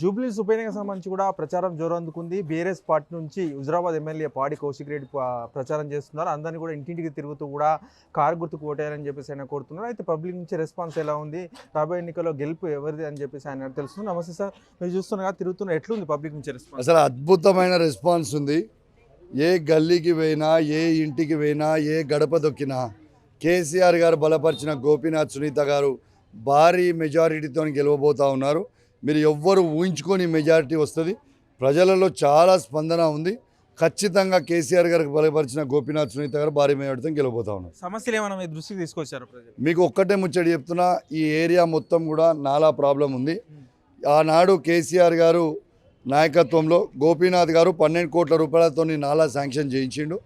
జూబ్లీస్ ఉప ఎన్నిక సంబంధించి కూడా ప్రచారం జోరందుకుంది. బీఆర్ఎస్ పార్టీ నుంచి హుజరాబాద్ ఎమ్మెల్యే పాడి కౌశిక్ రెడ్డి ప్రచారం చేస్తున్నారు. అందరినీ కూడా ఇంటింటికి తిరుగుతూ కూడా కారు గుర్తుకు ఓటేయాలని చెప్పేసి ఆయన కోరుతున్నారు. అయితే పబ్లిక్ నుంచి రెస్పాన్స్ ఎలా ఉంది? రాబోయే ఎన్నికల్లో గెలుపు ఎవరిది అని చెప్పేసి ఆయన తెలుస్తుంది నమస్తే సార్. మీరు చూస్తున్నారు తిరుగుతున్నారు. ఎట్లుంది పబ్లిక్ నుంచి రెస్పాన్స్? అసలు అద్భుతమైన రెస్పాన్స్ ఉంది. ఏ గల్లీకి పోయినా ఏ ఇంటికి పోయినా ఏ గడప దొక్కినా కేసీఆర్ గారు బలపరిచిన గోపీనాథ్ సునీత గారు భారీ మెజారిటీతో గెలవబోతా ఉన్నారు. మీరు ఎవ్వరు ఊహించుకొని మెజారిటీ వస్తుంది. ప్రజలలో చాలా స్పందన ఉంది. ఖచ్చితంగా కేసీఆర్ గారికి బలపరిచిన గోపీనాథ్ సునీత గారు భారీ మెజారిటీతో గెలవబోతా ఉన్నారు. సమస్యలు ఏమైనా దృష్టికి తీసుకొచ్చారు మీకు ఒక్కటే ముచ్చడి చెప్తున్నా ఈ ఏరియా మొత్తం కూడా నాలా ప్రాబ్లం ఉంది. ఆనాడు కేసీఆర్ గారు నాయకత్వంలో గోపీనాథ్ గారు పన్నెండు కోట్ల రూపాయలతో నాలా శాంక్షన్ చేయించిండు.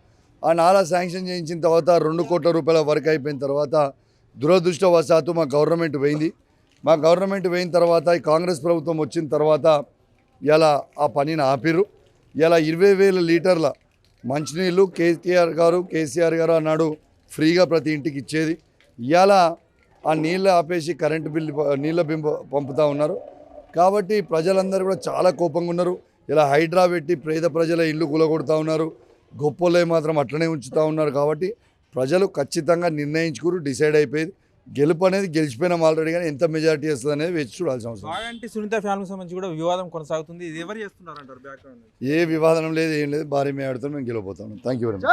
ఆ నాలా శాంక్షన్ చేయించిన తర్వాత రెండు కోట్ల రూపాయల వర్క్ అయిపోయిన తర్వాత దురదృష్టవశాత్తు మా గవర్నమెంట్ పోయింది. మా గవర్నమెంట్ పోయిన తర్వాత ఈ కాంగ్రెస్ ప్రభుత్వం వచ్చిన తర్వాత ఇలా ఆ పనిని ఆపిర్రు. ఇలా ఇరవై వేల లీటర్ల మంచినీళ్ళు కేటీఆర్ గారు కేసీఆర్ గారు అన్నాడు ఫ్రీగా ప్రతి ఇంటికి ఇచ్చేది. ఇలా ఆ నీళ్ళు ఆపేసి కరెంటు బిల్లు నీళ్ళ బింబ పంపుతా ఉన్నారు. కాబట్టి ప్రజలందరూ కూడా చాలా కోపంగా ఉన్నారు. ఇలా హైడ్రా పెట్టి పేద ప్రజల ఇల్లు కూలగొడుతూ ఉన్నారు. గొప్పలే మాత్రం అట్లనే ఉంచుతూ ఉన్నారు కాబట్టి ప్రజలు ఖచ్చితంగా నిర్ణయించుకురు డిసైడ్ అయిపోయింది. గెలుపు అనేది గెలిచిపోయినాం ఆల్రెడీ కానీ ఎంత మెజారిటీ వస్తుంది అనేది వేచి చూడాల్సిన అవసరం బాగంటి సునీత ఫ్యామిలీకి సంబంధించి కూడా వివాదం కొనసాగుతుంది. ఇది ఎవరు చేస్తున్నారు అంటారు బ్యాక్గ్రౌండ్ ఏ వివాదం లేదు ఏం లేదు భారీ మేడతో మేము గెలవబోతాం థ్యాంక్ యూ వెరీ మచ్